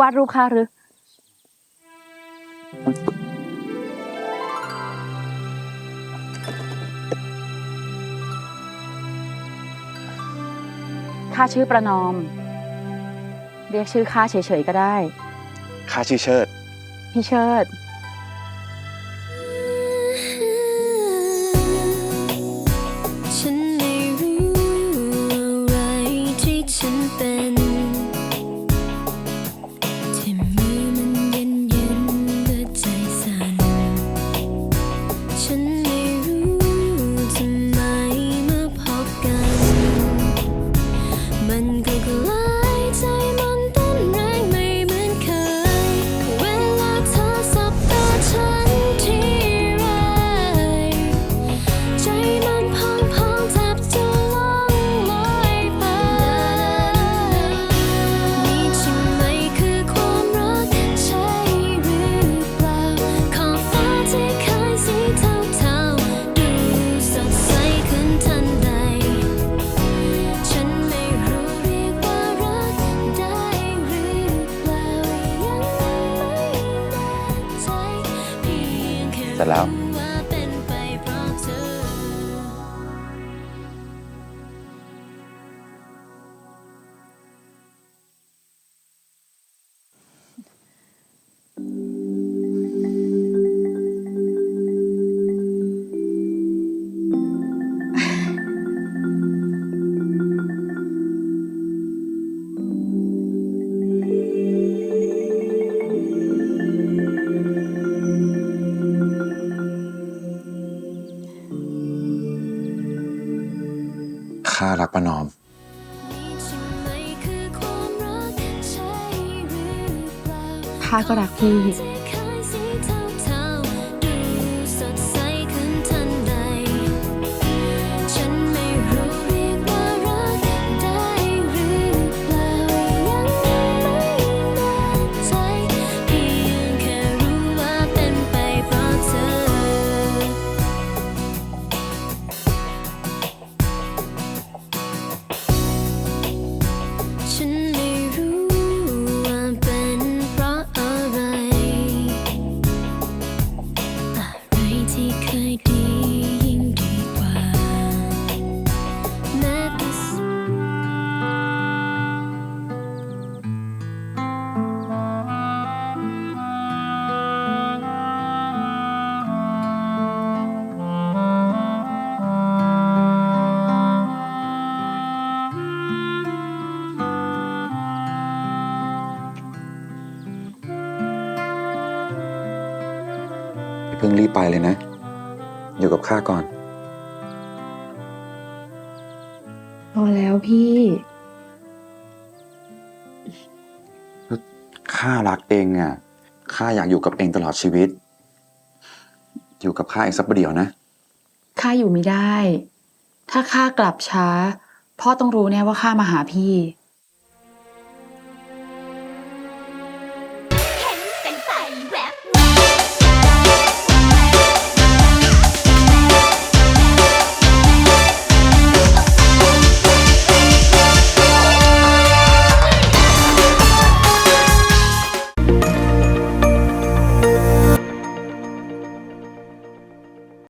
วาดรูปข้าหรือ ข้าชื่อประนอม เรียกชื่อข้าเฉยๆก็ได้ ข้าชื่อเชิด พี่เชิด แต่แล้ว ค่ารักประนอม ข้าก็รักพี่ เพิ่งรีบไปเลยนะ อยู่กับข้าก่อน พอแล้วพี่ ข้ารักเองอะข้าอยากอยู่กับเองตลอดชีวิต อยู่กับข้าเองสักประเดี๋ยวนะ ข้าอยู่ไม่ได้ ถ้าข้ากลับช้า พ่อต้องรู้แน่ว่าข้ามาหาพี่